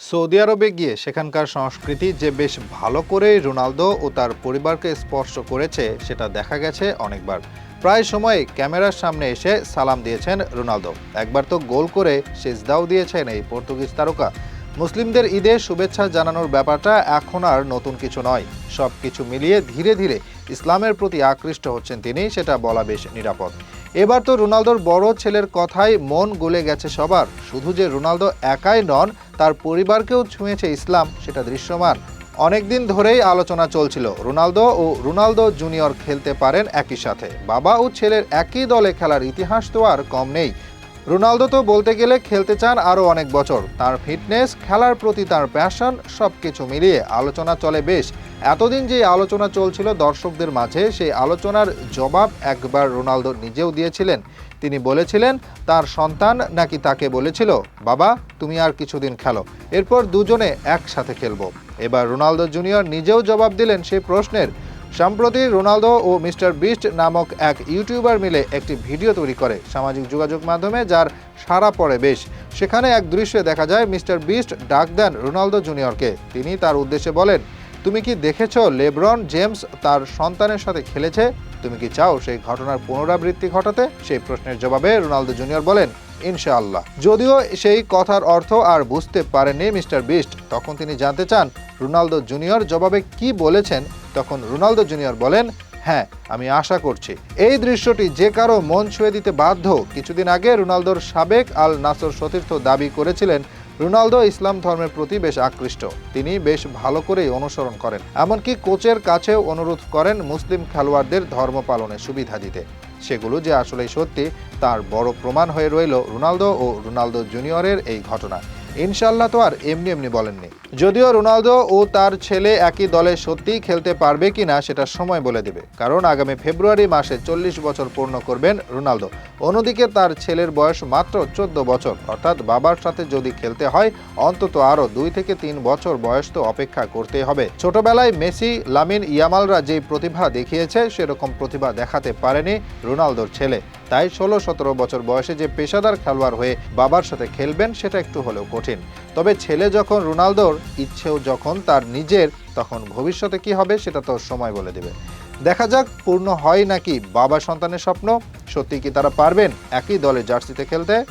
Saudi আরবে গিয়ে সেখানকার সংস্কৃতি যে বেশ ভালো করেই রোনালদো ও তার পরিবারকে স্পর্শ করেছে, সেটা দেখা গেছে অনেকবার। প্রায় সময় ক্যামেরার সামনে এসে সালাম দিয়েছেন রোনালদো। একবার তো গোল করে সেজদাও দিয়েছেন এই পর্তুগিজ তারকা। মুসলিমদের ঈদে শুভেচ্ছা জানানোর ব্যাপারটা এখন আর নতুন কিছু নয়। সব কিছু মিলিয়ে ধীরে ধীরে ইসলামের প্রতি আকৃষ্ট হচ্ছেন তিনি, সেটা বলা বেশ নিরাপদ। এবার তো রোনালদোর বড় ছেলের কথাই মন গলে গেছে সবার। শুধু যে রোনালদো একাই নন, তার পরিবারকেও ছুঁয়েছে ইসলাম, সেটা দৃশ্যমান। অনেকদিন ধরেই আলোচনা চলছিল, রোনালদো ও রোনালদো জুনিয়র খেলতে পারেন একই সাথে। বাবা ও ছেলের একই দলে খেলার ইতিহাস তো আর কম নেই। রোনালদো তো বলতে গেলে খেলতে চান আরও অনেক বছর। তার ফিটনেস, খেলার প্রতি তার প্যাশন সব কিছু মিলিয়ে আলোচনা চলে বেশ। এতদিন যে আলোচনা চলছিল দর্শকদের মাঝে, সেই আলোচনার জবাব একবার রোনালদো নিজেও দিয়েছিলেন। তিনি বলেছিলেন, তার সন্তান নাকি তাকে বলেছিল, বাবা, তুমি আর কিছুদিন খেলো, এরপর দুজনে একসাথে খেলব এবার রোনালদো জুনিয়র নিজেও জবাব দিলেন সেই প্রশ্নের। সম্প্রতি রোনালদো ও মিস্টার বিস্ট নামক এক ইউটিউবার মিলে একটি ভিডিও তৈরি করে সামাজিক যোগাযোগ মাধ্যমে, যার সারা পড়ে বেশ। সেখানে এক দৃশ্যে দেখা যায় মিস্টার বিস্ট ডাক দেন রোনালদো জুনিয়রকে। তিনি তার উদ্দেশ্যে বলেন, তুমি কি দেখেছ লেব্রন জেমস তার সন্তানের সাথে খেলেছে? তুমি কি চাও সেই ঘটনার পুনরাবৃত্তি ঘটাতে? সেই প্রশ্নের জবাবে রোনালদো জুনিয়র বলেন, ইনশাআল্লাহ। যদিও সেই কথার অর্থ আর বুঝতে পারেননি মিস্টার বিস্ট, তখন তিনি জানতে চান রোনালদো জুনিয়র জবাবে কি বলেছেন। তখন রোনালদো জুনিয়র বলেন হ্যাঁ আমি আশা করছি। এই দৃশ্যটি যে কারও মন ছুঁয়ে দিতে বাধ্য। কিছুদিন আগে রোনালদোর সাবেক আল নাসর সতীর্থ দাবি করেছিলেন রোনালদো ইসলাম ধর্মের প্রতি বেশ আকৃষ্ট। তিনি বেশ ভালো করেই অনুসরণ করেন। এমনকি কোচের কাছেও অনুরোধ করেন মুসলিম খেলোয়াড়দের ধর্ম পালনে সুবিধা দিতে। সেগুলো যে আসলেই সত্যি, তার বড় প্রমাণ হয়ে রইল রোনালদো ও রোনালদো জুনিয়রের এই ঘটনা। ইনশাল্লাহ তো আর এমনি এমনি বলেননি। যদিও রোনালদো ও তার ছেলে একই দলে সত্যিই খেলতে পারবে কিনা সেটা সময় বলে দেবে। কারণ আগামী ফেব্রুয়ারি মাসে চল্লিশ বছর পূর্ণ করবেন রোনালদো। অন্যদিকে তার ছেলের বয়স মাত্র চোদ্দ বছর। অর্থাৎ বাবার সাথে যদি খেলতে হয়, অন্তত আরও দুই থেকে তিন বছর বয়স তো অপেক্ষা করতেই হবে। ছোটবেলায় মেসি, লামিন ইয়ামালরা যে প্রতিভা দেখিয়েছে, সেরকম প্রতিভা দেখাতে পারেনি রোনালদোর ছেলে। তাই ষোলো সতেরো বছর বয়সে যে পেশাদার খেলোয়াড় হয়ে বাবার সাথে খেলবেন, সেটা একটু হলেও কঠিন। তবে ছেলে যখন রোনালদোর ইচ্ছেও যখন তার নিজের, তখন ভবিষ্যতে কি হবে সেটা তো সময় বলে দেবে। দেখা যাক, পূর্ণ হয় নাকি বাবা সন্তানের স্বপ্ন সত্যি কি তারা পারবেন একই দলে জার্সিতে খেলতে?